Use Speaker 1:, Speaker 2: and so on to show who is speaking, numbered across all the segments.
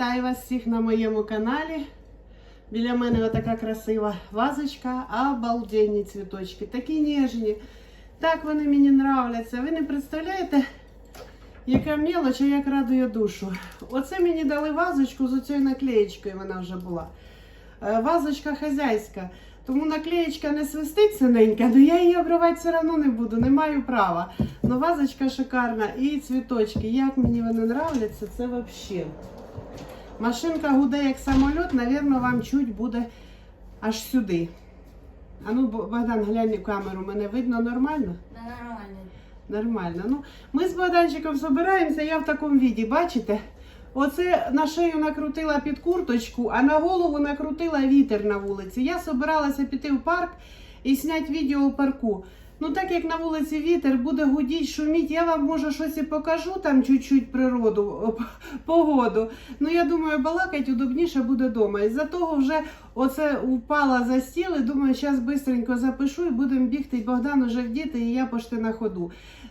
Speaker 1: Вітаю вас всіх на моєму каналі. Біля мене отака красива вазочка, обалденні цвіточки, такі ніжні. Так вони мені нравляться. Ви не представляєте, яка мелоч, а як радує душу. Оце мені дали вазочку з оцією наклеєчкою, вона вже була. Е, Вазочка хазяйська. Тому наклеєчка не свистить синенька, але я її обривати все одно не буду, не маю права. Ну вазочка шикарна і цвіточки. Як мені вони нравляться, це взагалі. Машинка гуде як самоліт, напевно, вам чуть буде аж сюди. А ну, Богдан, глянь в камеру, мене видно нормально?
Speaker 2: Нормально.
Speaker 1: Нормально. Ну, ми з Богданчиком збираємося, я в такому віді, бачите? Оце на шию накрутила під курточку, а на голову накрутила вітер на вулиці. Я собиралася піти в парк і зняти відео у парку. Ну, так як на вулиці вітер буде гудіть, шуміть, я вам може щось і покажу там чуть-чуть природу, погоду. Ну я думаю, балакать удобніше буде вдома. Із-за того вже оце упала за стіл і думаю, зараз швидко запишу і будемо бігти. Богдан уже вдіти, і я пошти на ходу.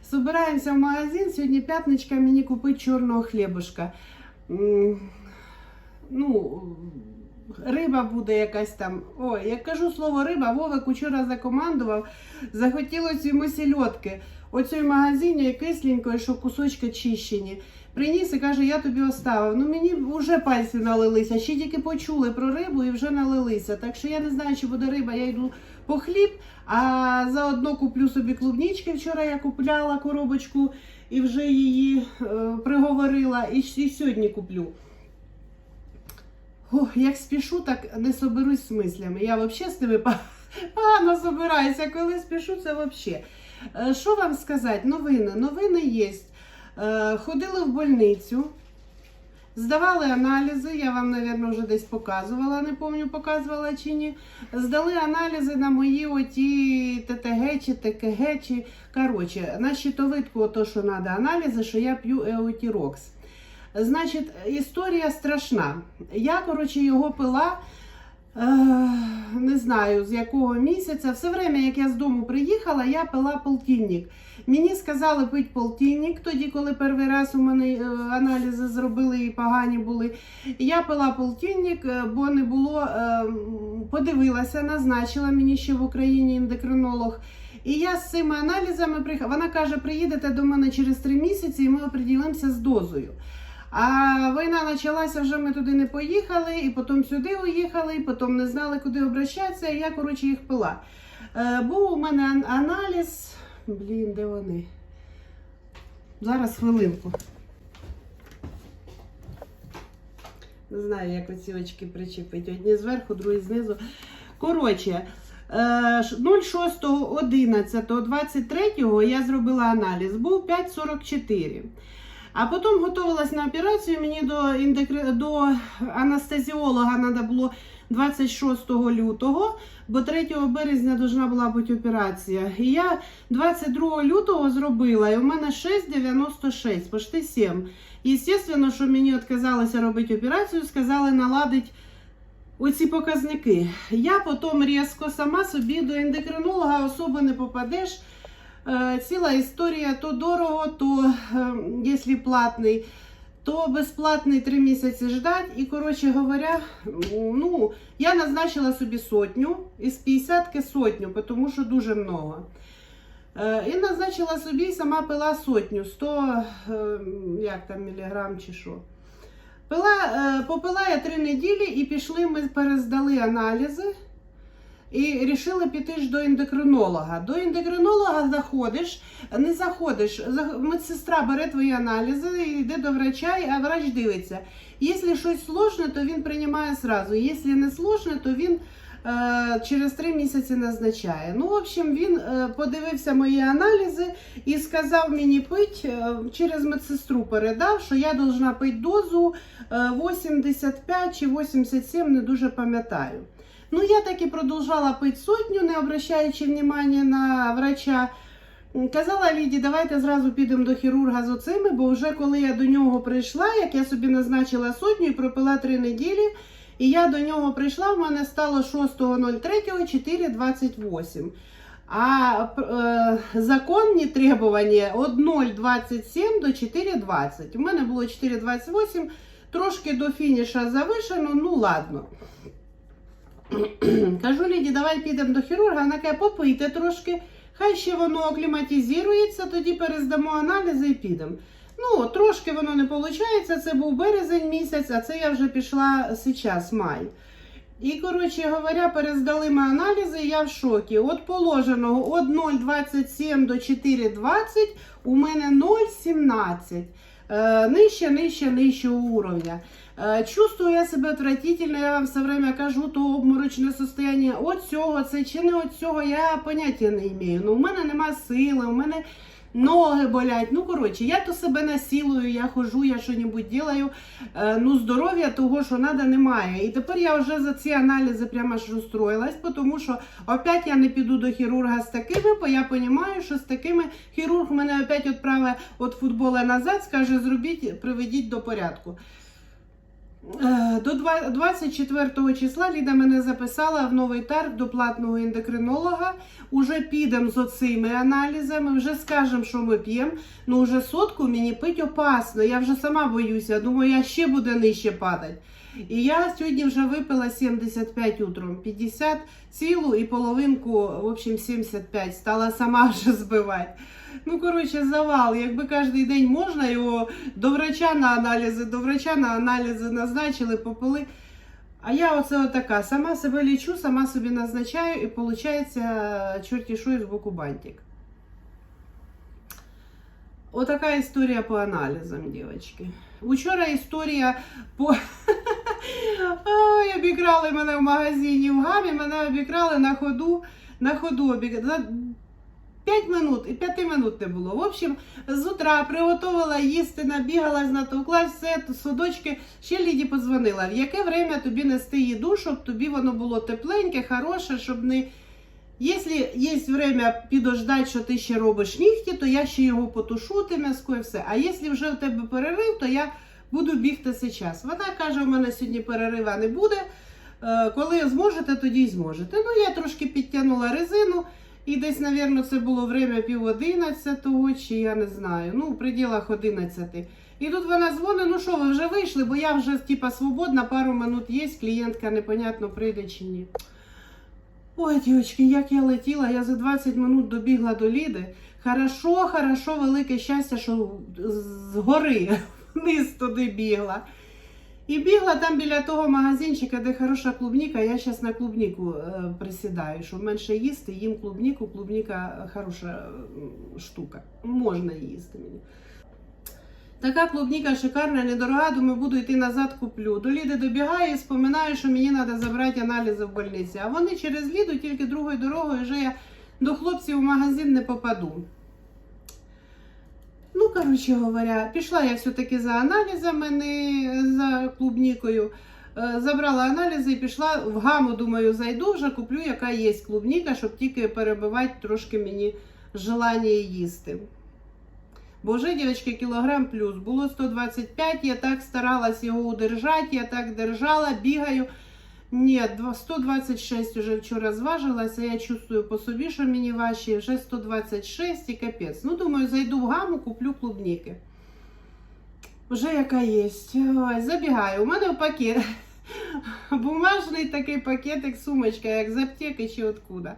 Speaker 1: Собираємося в магазин. Сьогодні п'ятничка мені купить чорного хлібушка. Ну, риба буде якась там. Ой, як кажу слово риба, Вовик учора закомандував. Захотілося йому сільотки. Оцій магазині кисленької, що кусочки чищені. Приніс і каже, я тобі оставив. Ну мені вже пальці налилися. Ще тільки почули про рибу і вже налилися. Так що я не знаю, чи буде риба. Я йду по хліб, а заодно куплю собі клубнички. Вчора я купляла коробочку і вже її е, приговорила. І, і сьогодні куплю. Ох, як спішу, так не соберусь з мислями. Я взагалі з ними погано собираюся. Коли спішу, це взагалі. Е, Що вам сказати? Новини. Новини є. Е, Ходили в больницю, здавали аналізи, я вам, мабуть, вже десь показувала, не пам'ятаю, показувала чи ні. Здали аналізи на мої оті ТТГ чи ТКГ, чи коротше, на щитовидку, ото, що треба аналізи, що я п'ю Еутірокс. Значить, історія страшна. Я, коротше, його пила. Е, не знаю з якого місяця. Все время, як я з дому приїхала, я пила полтинник. Мені сказали пити полтинник, тоді, коли перший раз у мене е, аналізи зробили і погані були. Я пила полтинник, е, бо не було, подивилася, назначила мені ще в Україні ендокринолог. І я з цими аналізами приїхала. Вона каже, приїдете до мене через три місяці і ми оприділимося з дозою. А війна почалася, вже ми туди не поїхали, і потім сюди уїхали, і потім не знали, куди обращатися, і я, коротше, їх пила. Е, був у мене аналіз. Блін, де вони? Зараз хвилинку. Не знаю, як оці очки причепити. Одні зверху, другі знизу. Коротше, е, 06.11.23 я зробила аналіз. Був 5,44. А потім готувалась на операцію. Мені до, індекри... до анестезіолога треба було 26 лютого, бо 3 березня повинна була бути операція. І я 22 лютого зробила, і у мене 6,96, почти 7. Естественно, що мені відказалися робити операцію, сказали наладити оці показники. Я потім різко сама собі до ендокринолога особо не попадеш. Е, Ціла історія то дорого, то е, якщо платний, то безплатний три місяці ждать. І, коротше говоря, ну, я назначила собі сотню, із 50 сотню, тому що дуже много. Е, І назначила собі сама пила сотню, 100 е, як там, міліграм чи що. Пила, попила я три неділі і пішли, ми перездали аналізи. І рішили піти ж до ендокринолога. До ендокринолога заходиш, не заходиш. за- Медсестра бере твої аналізи, йде до врача, а врач дивиться. Якщо щось сложне, то він приймає сразу. Якщо не сложне, то він е, через три місяці назначає. Ну, в общем, він е, подивився мої аналізи і сказав мені пити, е, через медсестру передав, що я повинна пити дозу е, 85 чи 87, не дуже пам'ятаю. Ну, я так і продовжала пити сотню, не обращаючи внимання на врача. Казала Ліді, давайте зразу підемо до хірурга з оцими, бо вже коли я до нього прийшла, як я собі назначила сотню і пропила три неділі, і я до нього прийшла, в мене стало 6.03 4.28. А е, законні требування від 0,27 до 4,20. У мене було 4,28, Трошки до фініша завишено, ну ладно. Кажу Ліді, давай підемо до хірурга, вона каже, попийте трошки, хай ще воно акліматизується, тоді перездамо аналізи і підемо. Ну, трошки воно не виходить, це був березень місяць, а це я вже пішла зараз, май. І, коротше говоря, перездали ми аналізи, я в шокі. От положеного від 0,27 до 4,20 у мене 0,17. Е, нижче, нижче, нижче уровня. Е, чувствую я себе отвратительно, я вам все время кажу, то обморочне состояние. От цього, це чи не от цього, я поняття не маю. Ну, у мене нема сили, у мене ноги болять. Ну, коротше, я то себе насілую, я хожу, я щось ділаю. Е, ну, здоров'я того, що треба, немає. І тепер я вже за ці аналізи прямо ж розстроїлась, тому що опять я не піду до хірурга з такими, бо я розумію, що з такими хірург мене опять відправить від футбола назад, скаже, зробіть, приведіть до порядку. Е, До 24 числа Ліда мене записала в новий тарг до платного ендокринолога. Уже підемо з оцими аналізами, вже скажемо, що ми п'ємо. Ну вже сотку мені пить опасно. Я вже сама боюся. Думаю, я ще буде нижче падати. І я сьогодні вже випила 75 утром, 50 цілу і половинку, в общем, 75. Стала сама вже збивати. Ну, коротше, завал. Якби кожен день можна його до врача на аналізи, до врача на аналізи назначили, попили. А я оце отака, сама себе лічу, сама собі назначаю, і виходить, чорті що із боку бантик. Отака історія по аналізам, дівчатки. Учора історія по. Ой, обікрали мене в магазині в гамі, мене обікрали на ходу, на ходу обікрали. За 5 минут і 5 минут не було. В общем, з утра приготувала їсти, набігалась, натовклась, все, судочки. Ще Ліді подзвонила, в яке время тобі нести їду, щоб тобі воно було тепленьке, хороше, щоб не. Якщо є время підождати, що ти ще робиш нігті, то я ще його потушу, те м'яско і все. А якщо вже у тебе перерив, то я буду бігти зараз. Вона каже, у мене сьогодні перерива не буде. Е, Коли зможете, тоді й зможете. Ну, я трошки підтягнула резину. І десь, мабуть, це було время пів одинадцятого, чи я не знаю, ну, в пределах одинадцяти. І тут вона дзвонить, ну що, ви вже вийшли, бо я вже типа свободна, пару минут є, клієнтка непонятно прийде чи ні. Ой, дівчатки, як я летіла, я за 20 минут добігла до Ліди. Хорошо, хорошо, велике щастя, що з гори вниз туди бігла. І бігла там біля того магазинчика, де хороша клубніка. Я зараз на клубніку е, присідаю, щоб менше їсти, їм клубніку. Клубніка хороша штука. Можна їсти мені. Така клубніка шикарна, недорога, думаю, буду йти назад, куплю. До Ліди добігаю і споминаю, що мені треба забрати аналізи в больниці. А вони через Ліду, тільки другою дорогою, вже я до хлопців в магазин не попаду. Ну, коротше говоря, пішла я все-таки за аналізами, не за клубнікою. Е, Забрала аналізи і пішла в гаму, думаю, зайду вже куплю, яка є клубніка, щоб тільки перебивати трошки мені желання їсти. Бо дівчатки, кілограм плюс. Було 125, я так старалась його удержати, я так держала, бігаю. Ні, 126 вже вчора зважилася, я чувствую по собі, що мені важче, вже 126 і капець. Ну, думаю, зайду в гаму, куплю клубніки. Вже яка є. Ой, забігаю. У мене в пакет. Бумажний такий пакетик, сумочка, як з аптеки чи откуда.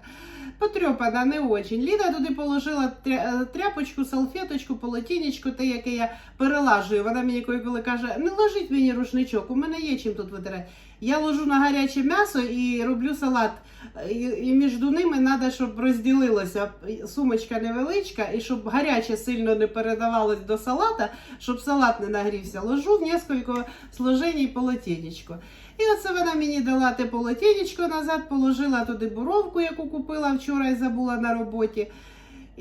Speaker 1: Потрьопана, не очень. Ліда туди положила тряпочку, салфеточку, полотінечко, те, яке я перелажую. Вона мені коли каже, не ложіть мені рушничок, у мене є чим тут витирати. Я ложу на гаряче м'ясо і роблю салат. І, і між ними треба, щоб розділилося. Сумочка невеличка, і щоб гаряче сильно не передавалось до салата, щоб салат не нагрівся. Ложу в несколько сложеній полотенечко. І оце вона мені дала те полотенечко назад, положила туди буровку, яку купила вчора і забула на роботі.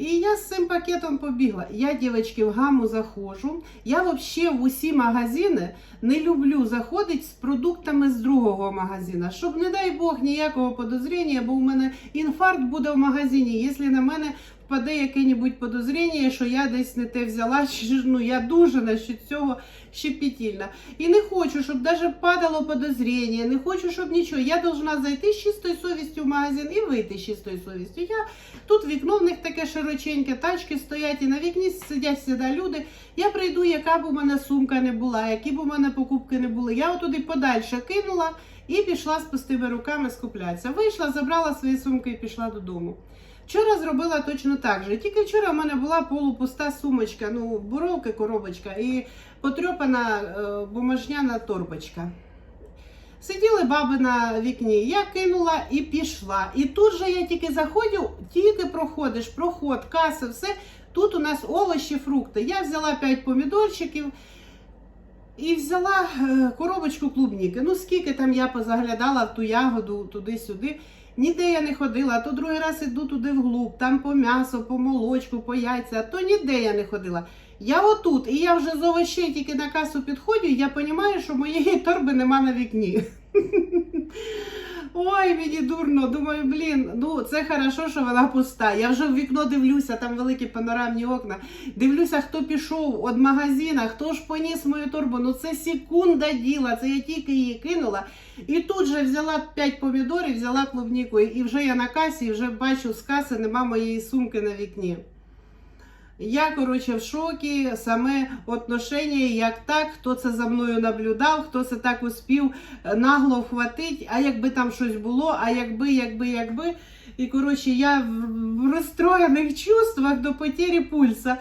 Speaker 1: І я з цим пакетом побігла. Я, дівчатки, в гаму заходжу. Я взагалі в усі магазини не люблю заходити з продуктами з другого магазина, щоб, не дай Бог, ніякого подозріння, бо у мене інфаркт буде в магазині, якщо на мене впаде яке-небудь подозріння, що я десь не те взяла, ну я дуже насчет цього щепетільна. І не хочу, щоб навіть падало подозріння, не хочу, щоб нічого. Я должна зайти з чистою совістю в магазин і вийти з чистою совістю. Я тут вікно в них таке широченьке, тачки стоять, і на вікні сидять сюди люди. Я прийду, яка б у мене сумка не була, які б у мене покупки не були. Я отуди подальше кинула і пішла з пустими руками скуплятися. Вийшла, забрала свої сумки і пішла додому. Вчора зробила точно так же. Тільки вчора в мене була полупуста сумочка, ну, буровки, коробочка і потрьопана е, бумажняна торбочка. Сиділи баби на вікні, я кинула і пішла. І тут же я тільки заходжу, тільки проходиш, проход, каса, все. Тут у нас овочі, фрукти. Я взяла 5 помідорчиків і взяла е, коробочку клубніки. Ну, скільки там я позаглядала в ту ягоду туди-сюди. Ніде я не ходила, а то другий раз іду туди вглуб, там по м'ясо, по молочку, по яйця, то ніде я не ходила. Я отут, і я вже з овочей тільки на касу підходжу, я розумію, що моєї торби нема на вікні. Ой, мені дурно. Думаю, блін, ну це хорошо, що вона пуста. Я вже в вікно дивлюся, там великі панорамні окна. Дивлюся, хто пішов від магазина, хто ж поніс мою торбу. Ну це секунда діла, це я тільки її кинула. І тут же взяла 5 помідорів, взяла клубніку, і вже я на касі, і вже бачу з каси нема моєї сумки на вікні. Я, коротше, в шокі, саме отношення, як так, хто це за мною наблюдав, хто це так успів е, нагло вхватити, а якби там щось було, а якби, якби, якби. І, коротше, я в- розстроєних чувствах до потері пульса.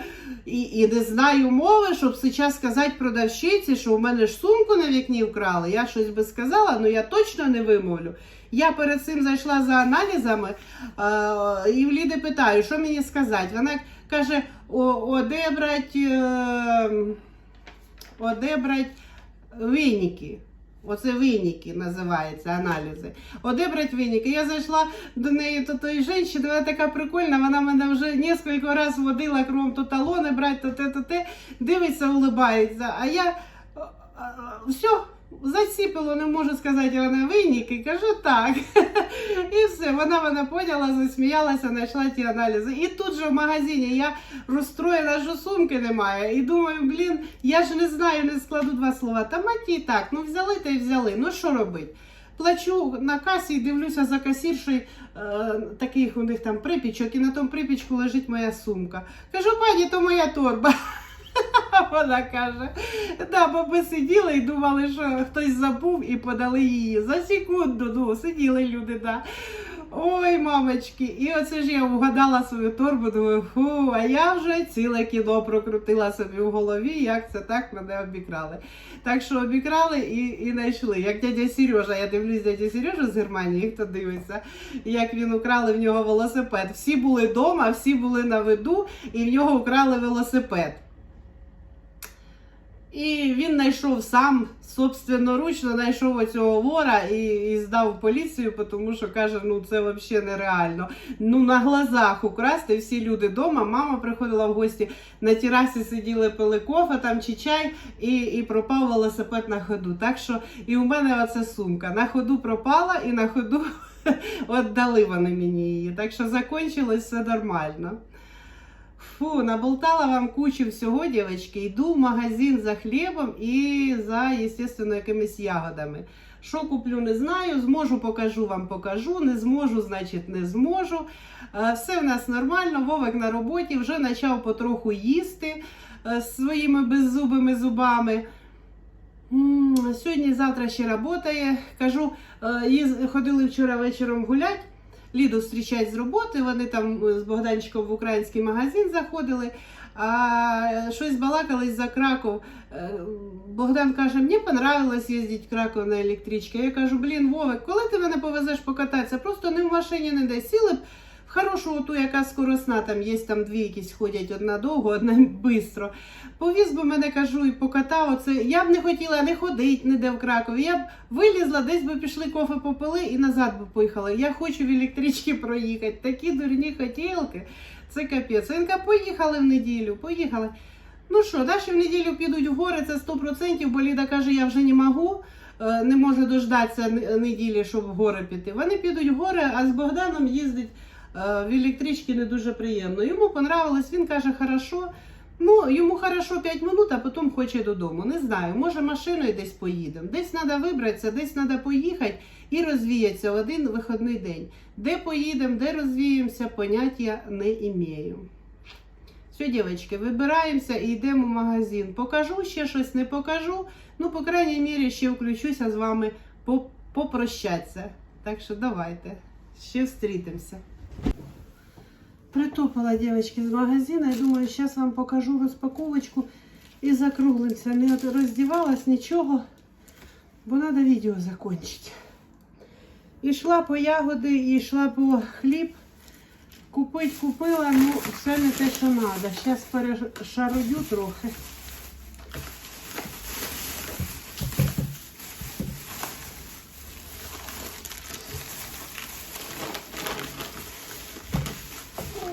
Speaker 1: І, і не знаю мови, щоб зараз сказати продавщиці, що у мене ж сумку на вікні вкрали. Я щось би сказала, але я точно не вимовлю. Я перед цим зайшла за аналізами е, і в Ліди питаю, що мені сказати. Вона каже, одебрать, е, одебрать виніки. Оце виніки називаються аналізи. Одебрать виніки. Я зайшла до неї до тої жінки, вона така прикольна, вона мене вже кілька разів водила кром то талони брати, то те, то те, дивиться, улибається. А я все, заціпило, не можу сказати, вона виніки. Кажу так. І все, вона мене поняла, засміялася, знайшла ті аналізи. І тут же в магазині я розстроєна, що сумки немає. І думаю, блін, я ж не знаю, не складу два слова. Та маті і так, ну взяли та й взяли. Ну що робити? Плачу на касі і дивлюся за касіршою, е, таких у них там припічок, і на тому припічку лежить моя сумка. Кажу, пані, то моя торба. Вона каже, да, бо ми сиділи і думали, що хтось забув і подали її. За секунду, ну, сиділи люди, да. Ой, мамочки, і оце ж я вгадала свою торбу, думаю, фу, а я вже ціле кіно прокрутила собі в голові, як це так мене обікрали. Так що обікрали і, і знайшли. Як дядя Сережа, я дивлюсь дядя Сережа з Германії, хто дивиться, як він украли в нього велосипед. Всі були вдома, всі були на виду, і в нього украли велосипед. І він знайшов сам собственноручно знайшов оцього вора і, і здав поліцію, тому що каже, ну це взагалі нереально. Ну на глазах украсти всі люди вдома. Мама приходила в гості на терасі, сиділи, пили кофе там чи чай, і, і пропав велосипед на ходу. Так що і у мене оця сумка на ходу пропала, і на ходу віддали вони мені її. Так що закончилось все нормально. Фу, наболтала вам кучу всього, дівчатки. Йду в магазин за хлібом і за, естественно, якимись ягодами. Що куплю, не знаю. Зможу, покажу вам, покажу. Не зможу, значить, не зможу. Е, Все в нас нормально. Вовик на роботі вже почав потроху їсти е, своїми беззубими зубами. Сьогодні, завтра ще працює. Кажу, е, ходили вчора вечором гулять. Ліду зустрічають з роботи, вони там е, з Богданчиком в український магазин заходили, а щось балакались за Краков. Е, Богдан каже, мені понравилось їздити в Краков на електричці. Я кажу, блін, Вовик, коли ти мене повезеш покататися? Просто не в машині не де. Сіли б хорошу ту, яка скоросна, там є там дві якісь ходять, одна довго, одна швидко. Повіз би мене, кажу, і покатав. Оце. Я б не хотіла не ходити ніде в Кракові. Я б вилізла, десь би пішли кофе попили і назад би поїхала. Я хочу в електричці проїхати. Такі дурні хотілки. Це капець. Він каже, поїхали в неділю, поїхали. Ну що, далі в неділю підуть в гори, це 100%, бо Ліда каже, я вже не можу, е, не можу дождатися неділі, щоб в гори піти. Вони підуть в гори, а з Богданом їздить в електричці не дуже приємно. Йому понравилось, він каже, хорошо. Ну, йому хорошо 5 минут, а потім хоче додому. Не знаю, може машиною десь поїдемо. Десь треба вибратися, десь треба поїхати і розвіятися в один вихідний день. Де поїдемо, де розвіємося, поняття не імею. Все, дівчатки, вибираємося і йдемо в магазин. Покажу ще щось, не покажу. Ну, по крайній мірі, ще включуся з вами попрощатися. Так що давайте, ще зустрітимося. Притопала девочки, з магазину. Я думаю, зараз вам покажу розпаковочку і закруглимся. Не роздівалась нічого, бо треба відео закінчити. Ішла по ягоди, і йшла по хліб. Купить купила, ну все не те, що треба. Зараз перешарудю трохи.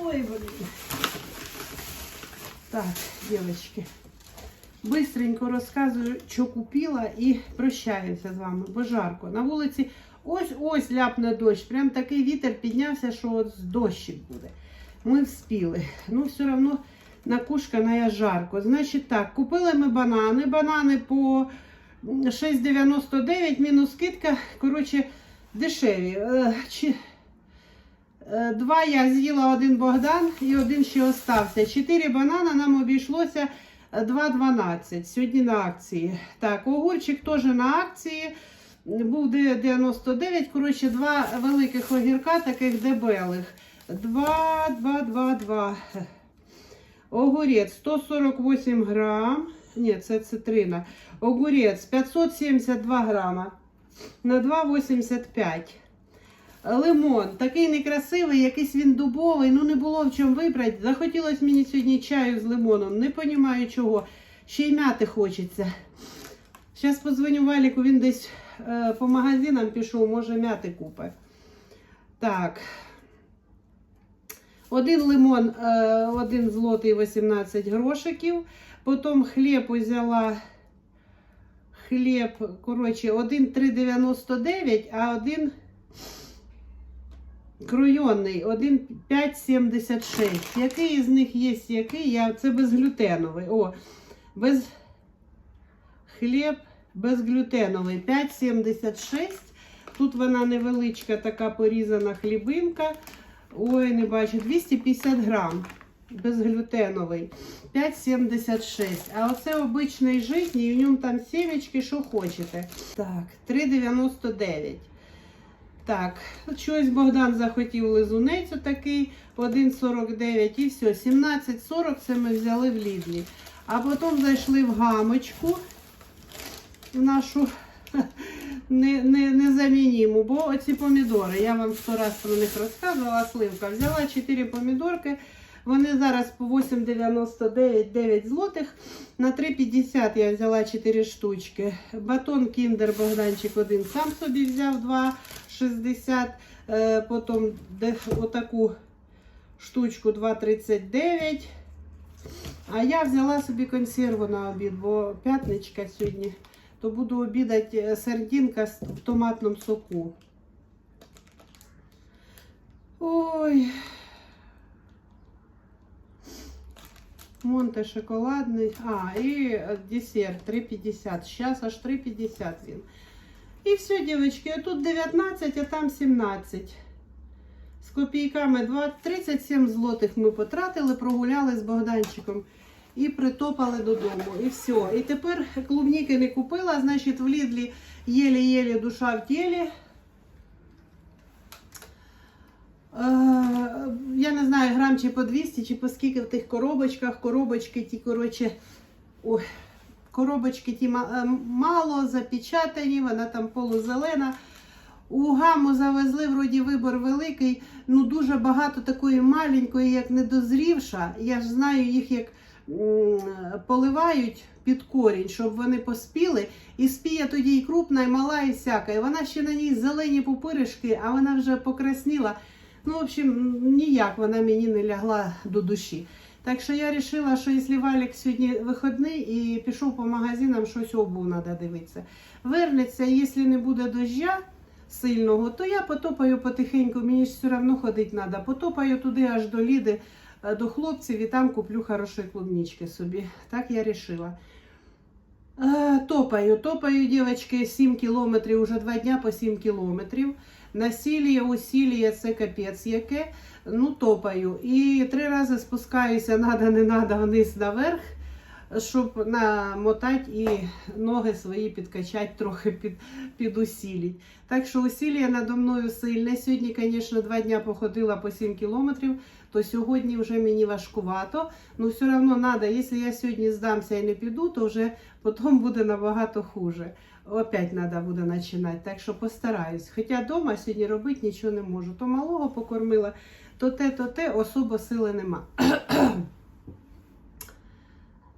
Speaker 1: Ой, блин. Так, девочки. Быстренько розказую, що купила і прощаюся з вами, бо жарко. На вулиці ось-ось ляпне дощ. Прям такий вітер піднявся, що от дощик буде. Ми вспіли. Ну, все одно накушкана жарко. Значить так, купили ми банани. Банани по 6,99 мінус скидка. Коротше, дешеві. Е, Два я з'їла один Богдан і один ще остався. Чотири банана нам обійшлося е, 2,12. Сьогодні на акції. Так, огурчик теж на акції. Був де- 99. Коротше, два великих огірка, таких дебелих. 2, 2, 2, 2. Огурець 148 грам. Ні, це цитрина. Огурець 572 грама. На 2,85. Лимон, такий некрасивий, якийсь він дубовий, ну не було в чому вибрати. Захотілося мені сьогодні чаю з лимоном, не розумію чого. Ще й мяти хочеться. Зараз подзвоню Валіку, він десь е, по магазинам пішов, може мяти купить. Так. Один лимон, е, один злотий 18 грошиків. Потім хліб взяла. Хліб, коротше, один 3,99, а один Кройонний 1,576. Який із них є, який? Я, це безглютеновий. О, без хліб безглютеновий. 5,76. Тут вона невеличка, така порізана хлібинка. Ой, не бачу, 250 грам. Безглютеновий. 5,76. А оце обичний житній, і в ньому там сімечки, що хочете. Так, 3,99. Так, щось Богдан захотів лизунець такий, 1,49 і все. 17,40 це ми взяли в Лідлі. А потім зайшли в гамочку в нашу не, не, незамініму, бо оці помідори, я вам сто раз про них розказувала, сливка. Взяла 4 помідорки, вони зараз по 8,99 9 злотих. На 3,50 я взяла 4 штучки. Батон Кіндер Богданчик один сам собі взяв 2,60. Е, Потім отаку штучку 2,39. А я взяла собі консерву на обід, бо п'ятничка сьогодні. То буду обідати е, сардинка в томатному соку. Ой. Монте шоколадний. А, і е, десерт 3,50. Зараз аж 3,50 він. І все, дівчатки, тут 19, а там 17. З копійками 2, 37 злотих ми потратили, прогуляли з Богданчиком і притопали додому. І все. І тепер клубніки не купила, значить в Лідлі єлі-єлі душа в тілі. Е, я не знаю, грам чи по 200, чи по скільки в тих коробочках. Коробочки ті, коротше, ой, коробочки ті е, мало запечатані, вона там полузелена. У гаму завезли, вроді вибор великий, ну дуже багато такої маленької, як недозрівша. Я ж знаю їх, як поливають під корінь, щоб вони поспіли. І спіє тоді і крупна, і мала, і всяка. І вона ще на ній зелені пупиришки, а вона вже покрасніла. Ну, в общем, ніяк вона мені не лягла до душі. Так що я вирішила, що якщо Валік сьогодні вихідний і пішов по магазинам, щось обув треба дивитися. Вернеться, якщо не буде дождя, сильного, то я потопаю потихеньку, мені ж все одно ходити треба. Потопаю туди аж до Ліди, е, до хлопців і там куплю хорошої клубнички собі. Так я вирішила. Е, Топаю, топаю, дівчатки, 7 кілометрів, уже два дня по 7 кілометрів. Насілля, усілля, це капець яке. Ну, топаю. І три рази спускаюся, надо, не надо, вниз наверх, щоб намотати і ноги свої підкачати, трохи під, підусіліть. Так що усілля надо мною сильне. Сьогодні, звісно, два дня походила по 7 кілометрів, то сьогодні вже мені важкувато. Ну, все одно треба, якщо я сьогодні здамся і не піду, то вже потім буде набагато хуже. Опять треба буде починати, так що постараюсь. Хоча вдома сьогодні робити нічого не можу. То малого покормила, то те, то те, особо сили нема.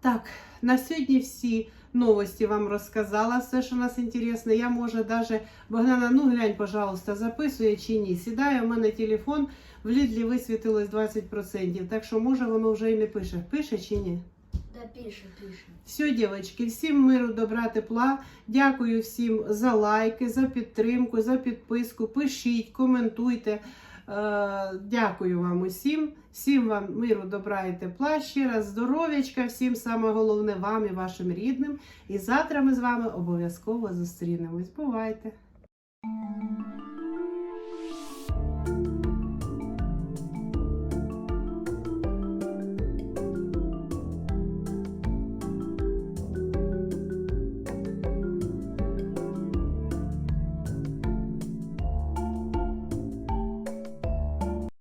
Speaker 1: так, на сьогодні всі новості вам розказала, все, що нас інтересно. Я може даже, Богдана, ну глянь, пожалуйста, записує чи ні. Сідає у мене телефон, в Лідлі висвітилось 20%, так що може воно вже і не пише. Пише чи ні?
Speaker 2: Да, пише, пише.
Speaker 1: Все, дівчатки, всім миру, добра, тепла. Дякую всім за лайки, за підтримку, за підписку. Пишіть, коментуйте. Е, Дякую вам усім. Всім вам миру, добра і тепла. Ще раз здоров'ячка, всім саме головне вам і вашим рідним. І завтра ми з вами обов'язково зустрінемось. Бувайте!